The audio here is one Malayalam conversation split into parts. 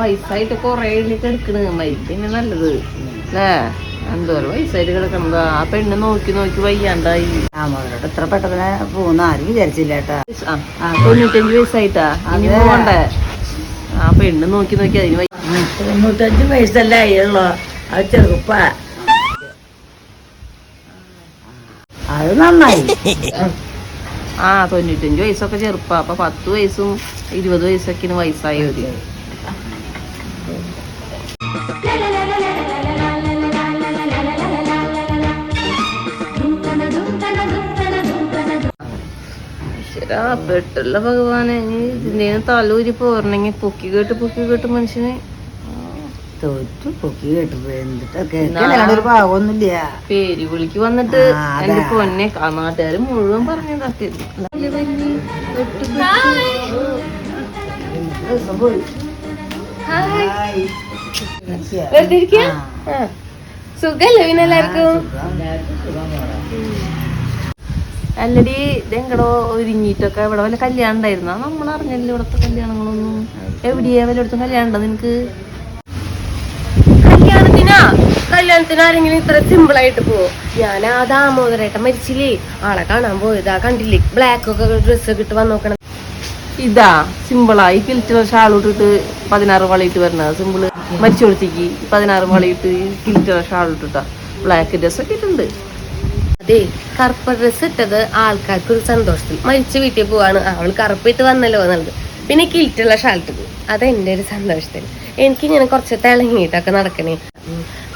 വയസ്സായിട്ട് കൊറേ എടുക്കണ് മരിക്കന്നെ നല്ലത്. അല്ലേ എന്തോരം വയസ്സായിട്ട് കിടക്കണത്. ആ പെണ്ണ് നോക്കി നോക്കി വയ്യാണ്ടായി. അവരോട് എത്ര പെട്ടെന്ന് പോകുന്ന ആരും വിചാരിച്ചില്ല കേട്ടാ. തൊണ്ണൂറ്റഞ്ച് വയസ്സായിട്ടാ. ഇനി പോകണ്ടേ ആ പെണ്ണ് നോക്കി നോക്കി അതിന് തൊണ്ണൂറ്റഞ്ച് വയസ്സല്ലേ ആയുള്ളൂ. അത് ചെറുപ്പ. അത് നന്നായി. ആ തൊണ്ണൂറ്റഞ്ച് വയസ്സൊക്കെ ചെറുപ്പാ. അപ്പൊ പത്ത് വയസ്സും ഇരുപത് വയസ്സൊക്കെയാണ് വയസ്സായവര് പെട്ടുള്ള ഭഗവാനെ. ഇനി ഇതിന്റെ തലൂരി പോരണെങ്കിൽ പൊക്കി കേട്ട് പൊക്കി കേട്ട് മനുഷ്യനെ. തോറ്റു പൊക്കി കേട്ട് എന്നിട്ടൊക്കെ പേര് വിളിക്ക് വന്നിട്ട്. എന്റെ പൊന്നെ നാട്ടുകാര് മുഴുവൻ പറഞ്ഞതാക്കി സുഖല്ലേ പിന്നെ എല്ലാവർക്കും? അല്ലടി ഇതെങ്കടോ ഒരുങ്ങിയിട്ടൊക്കെ ഇവിടെ വല്ല കല്യാണം ഉണ്ടായിരുന്ന? നമ്മൾ അറിഞ്ഞല്ലോ ഇവിടുത്തെ കല്യാണങ്ങളൊന്നും. എവിടെയാ വല്ലയിടത്തും കല്യാണം ഉണ്ടോ നിനക്ക്? കല്യാണത്തിനാ? കല്യാണത്തിന് ആരെങ്കിലും ഇത്ര സിമ്പിൾ ആയിട്ട് പോവോ? ഞാൻ ആ ദാമോദരേട്ടൻ മരിച്ചില്ലേ. ആളെ കാണാൻ പോയതാ. കണ്ടില്ലേ? ബ്ലാക്ക് ഒക്കെ ഡ്രസ് ഒക്കെ ഇട്ട് വന്ന് നോക്കണം ഇതാ സിമ്പിളായി കിളിച്ച ഷാളിട്ടിട്ട് പതിനാറ് വളയിട്ട് വരണത്. സിമ്പിൾ മരിച്ചു കൊടുത്തേക്ക്. പതിനാറ് വളയിട്ട് കിളിച്ച ഷാൾ ഇട്ടിട്ടാ. ബ്ലാക്ക് ഡ്രസ് ഒക്കെ ഇട്ടുണ്ട് അതെ കറുപ്പ് ഡ്രസ് ഇട്ടത് ആൾക്കാർക്ക് ഒരു സന്തോഷത്തിൽ. മരിച്ച വീട്ടിൽ പോവാണ്. അവൾ കറുപ്പിട്ട് വന്നല്ലോ എന്നുള്ളത്. പിന്നെ കിൽറ്റുള്ള ഷാൾട്ട് ഇട്ടത് അത് എന്റെ ഒരു സന്തോഷത്തിൽ. എനിക്ക് ഇങ്ങനെ കുറച്ച് തിളങ്ങിയിട്ടൊക്കെ നടക്കണേ.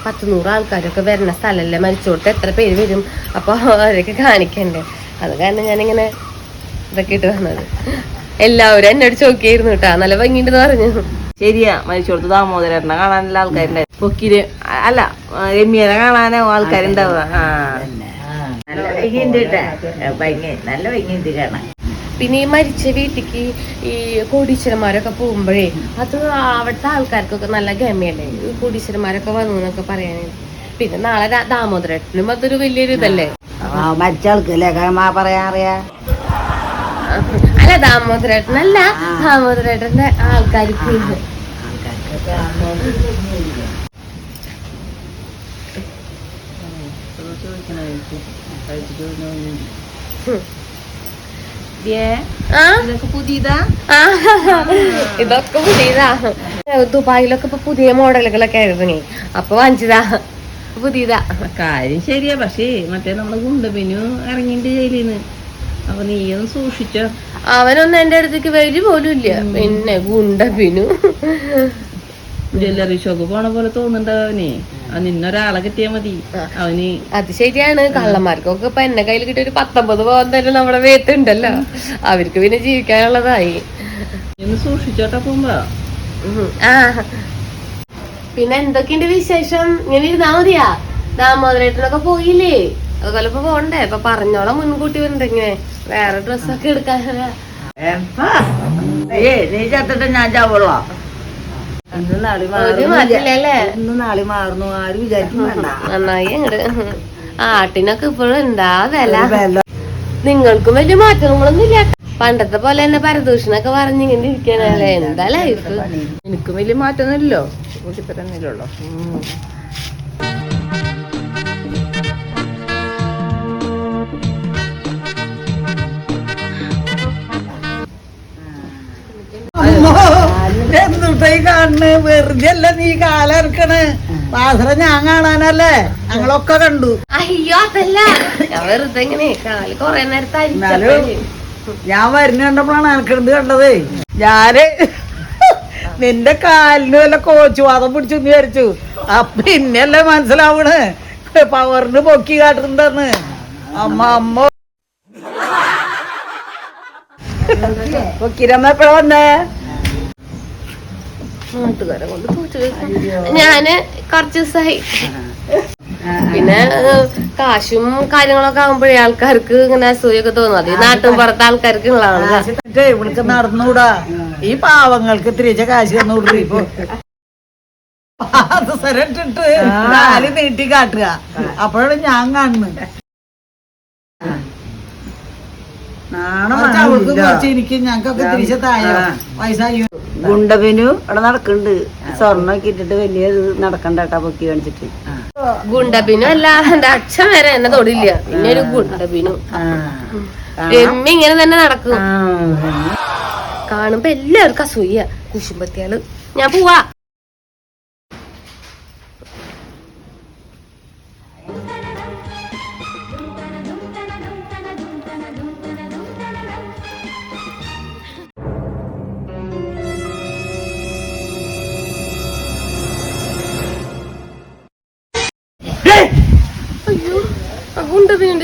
പത്ത് നൂറ് ആൾക്കാരൊക്കെ വരുന്ന സ്ഥലമല്ലേ? മരിച്ചോട്ട് എത്ര പേര് വരും? അപ്പോൾ അവരൊക്കെ കാണിക്കണ്ടേ? അത് കാരണം ഞാനിങ്ങനെ ഇതൊക്കെ ഇട്ട് വന്നത്. എല്ലാവരും എന്നോട് ചോക്കിയായിരുന്നു കേട്ടോ. നല്ല ഭംഗിണ്ടെന്ന് പറഞ്ഞു. ശരിയാ മരിച്ചോടത്ത് ദാമോദരനെ കാണാനുള്ള ആൾക്കാരുണ്ടായിരുന്നു പൊക്കിര് അല്ല രമ്യനെ കാണാനോ ആൾക്കാരുണ്ടാവുക? ആ. നല്ല ഭംഗി പിന്നെ ഈ മരിച്ച വീട്ടിക്ക് ഈ കോടീശ്വരന്മാരൊക്കെ പോകുമ്പോഴേ അത് അവിടുത്തെ ആൾക്കാർക്കൊക്കെ നല്ല ഗമയല്ലേ ഈ കോടീശ്വരന്മാരൊക്കെ വന്നു എന്നൊക്കെ പറയാനായിട്ട് പിന്നെ നാളെ ദാമോദരേട്ടനും അതൊരു വലിയൊരു ഇതല്ലേ ആ മരിച്ച ആൾക്ക് പറയാറിയാ പറയാൻ അറിയാ അല്ല ദാമോദരേട്ടനല്ല ദാമോദരേട്ടന്റെ ആൾക്കാർക്ക് ആൾക്കാർക്കൊക്കെ ആ പുതിയതാ ഇതൊക്കെ പുതിയതാ. ദുബായിലൊക്കെ ഇപ്പൊ പുതിയ മോഡലുകളൊക്കെ ഇറങ്ങി അപ്പൊ വാങ്ങിച്ചതാ പുതിയതാ. കാര്യം ശരിയാ. പക്ഷേ മറ്റേ നമ്മളെ ഗുണ്ടബിനു ഇറങ്ങിണ്ട് ജയിലിന്ന്. അപ്പൊ നീ ഒന്ന് സൂക്ഷിച്ചോ. അവനൊന്നും എന്റെ അടുത്തേക്ക് വരി പോലും ഇല്ല. പിന്നെ ഗുണ്ട പിന്നു ജ്വല്ലറി ഷോപ്പ് പോണ പോലെ തോന്നുന്നുണ്ടാവനെ നിന്നൊരാളെ കിട്ടിയാ മതി. അവന് അത് ശരിയാണ്. കള്ളന്മാർക്കൊക്കെ ഇപ്പൊ എന്നെ കയ്യിൽ കിട്ടിയ ഒരു പത്തൊമ്പത് പോകാൻ തന്നെ നമ്മുടെ വേത്തുണ്ടല്ലോ അവർക്ക് പിന്നെ ജീവിക്കാനുള്ളതായി. സൂക്ഷിച്ചോട്ടാ പോകുമ്പോ. ആ. പിന്നെ എന്തൊക്കെയുണ്ട് വിശേഷം? ഇങ്ങനെ ഇരുന്നാ മതിയാ. ദാമോദരേട്ടനൊക്കെ പോയില്ലേ? അതുപോലെ ഇപ്പൊ പോണ്ടേ. ഇപ്പൊ പറഞ്ഞോളാം മുൻകൂട്ടി വരണ്ട ഇങ്ങനെ വേറെ ഡ്രസ്സൊക്കെ എടുക്കാനാ ഏ നീ ചത്തിട്ട് ഞാൻ ചാവുള്ളോ ഇന്ന് നാളെ ഒരു മാറ്റില്ലല്ലേ ഇന്ന് നാളെ മാറുന്നു ആരും വിചാരിക്കും നന്നായി അങ്ങട്. ആട്ടിനൊക്കെ ഇപ്പോഴും എന്താ വില? വില. നിങ്ങൾക്കും വലിയ മാറ്റങ്ങളൊന്നും ഇല്ല. പണ്ടത്തെ പോലെ തന്നെ പരദൂഷണൊക്കെ പറഞ്ഞിങ്ങനെ ഇരിക്കണല്ലേ? എന്താ ലൈഫ് എനിക്കും വലിയ മാറ്റമൊന്നുമില്ലല്ലോ. കൂട്ടിപ്പോ തന്നെ എന്നിട്ടായി കാണണ് വെറുതെ അല്ല നീ കാലിറക്കണ്. വാസന ഞാൻ കാണാനല്ലേ? ഞങ്ങളൊക്കെ കണ്ടു. അയ്യോ അതല്ല. ഞാൻ വെറുതെ ഇങ്ങനെ കാൽ കൊറേ നേരത്തെ ഞാൻ വരുന്ന കണ്ടപ്പോഴാണ് അനക്കണത് കണ്ടത്. ഞാൻ നിന്റെ കാലിന് വല്ല കോച്ചു വാദം പിടിച്ചു എന്ന് വിചാരിച്ചു. അപ്പൊ ഇന്നല്ലേ മനസ്സിലാവണ്? പവറിന് പൊക്കി കാട്ടുന്നുണ്ടെന്ന്. അമ്മ അമ്മ. പൊക്കിരമ്മ എപ്പോഴാ വന്നേ? നാട്ടുകാരെ കൊണ്ട് തോറ്റു. ഞാൻ കുറച്ച് ദിവസമായി പിന്നെ കാശും കാര്യങ്ങളൊക്കെ ആകുമ്പോഴേ ആൾക്കാർക്ക് ഇങ്ങനെ അസൂയൊക്കെ തോന്നും. അത് നാട്ടും പുറത്തെ ആൾക്കാർക്ക് ഉള്ളതാണ് എന്നിട്ട് നടന്നുകൂടാ ഈ പാവങ്ങൾക്ക് തിരിച്ച കാശ് തന്നുകൂടി ഇപ്പൊ. കാൽ നീട്ടി കാട്ടുക. അപ്പോഴാണ് ഞാൻ കാണുന്നത്. ഗുണ്ടബിനു ഇവിടെ നടക്കുന്നുണ്ട്. സ്വർണം ഇട്ടിട്ട് വലിയ നടക്കണ്ട കേട്ടാ പൊക്കി കാണിച്ചിട്ട്. ഗുണ്ടബിനു അല്ല എന്റെ അച്ഛൻ വരെ എന്നെ തൊടില്ല. പിന്നെ ഒരു ഗുണ്ടബിനു എമ്മി ഇങ്ങനെ തന്നെ നടക്കും. കാണുമ്പോ എല്ലാവർക്കും അസൂയ. കുശുമ്പത്തിയാൾ. ഞാൻ പോവാ.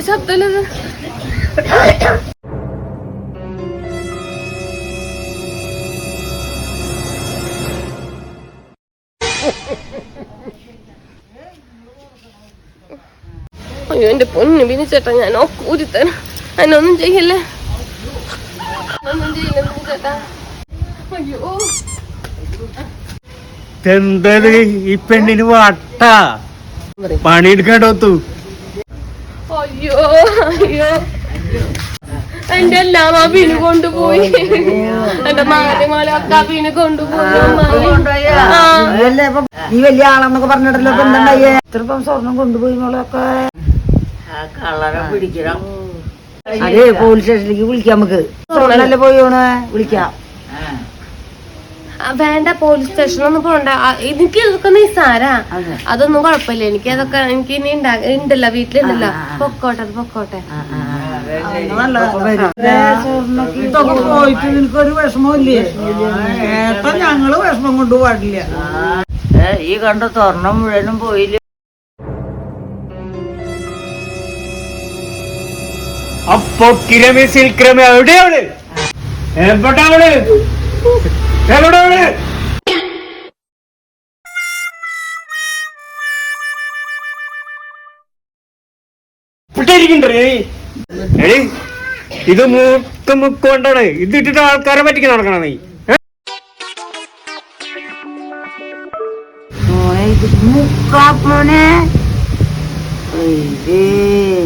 ശബ്ദമല്ലത് അയ്യോ എന്റെ പൊന്നു ബിനിച്ചേട്ടാ ഞാൻ ഊരിത്തരാം അതിനൊന്നും ചെയ്യല്ലേ? ഒന്നും ചെയ്യില്ല ബിനിച്ചേട്ടാ? അയ്യോ. എന്തത് ഈ പെണ്ണിന് വട്ട. പണിയെടുക്കണ്ടോത്തു അയ്യോ അയ്യോ. എന്റെ എല്ലാം ആ ബിനു കൊണ്ടുപോയി. എന്റെ മാലിമാല ഒക്കെ ആ ബിനു കൊണ്ടുപോയി. ഈ നീ വലിയ ആളെന്നൊക്കെ പറഞ്ഞിട്ടല്ലോ എന്താണ്ടായേ സ്വർണം കൊണ്ടുപോയി മോളൊക്കെ. പിടിക്കണം. അതെ പോലീസ് സ്റ്റേഷനിലേക്ക് വിളിക്കാം നമുക്ക്. സ്വർണല്ലേ പോയി വിളിക്കാം. വേണ്ട പോലീസ് സ്റ്റേഷനൊന്നും പോണ്ട. എനിക്ക് ഇതൊക്കെ നിസ്സാരാ സാരാ. അതൊന്നും കുഴപ്പമില്ല. എനിക്ക് അതൊക്കെ എനിക്ക് ഇനി ഉണ്ടാ- ഉണ്ടല്ലോ വീട്ടിലുണ്ടല്ലോ. പൊക്കോട്ടെ അത് പൊക്കോട്ടെ. പോയിട്ട് വിഷമമില്ലേ ഞങ്ങൾ വിഷമം കൊണ്ട് പാടില്ല ഈ കണ്ട സ്വർണം മുഴുവനും പോയില്ല? അപ്പൊ കിരമി എവിടെയാണ് എവിടെയാണ് ഇത് മൂക്ക് മുക്ക് കൊണ്ടാണ് ഇത് ഇട്ടിട്ട് ആൾക്കാരെ പറ്റിക്ക് നടക്കണം നീ. മുക്കാ ഏയ്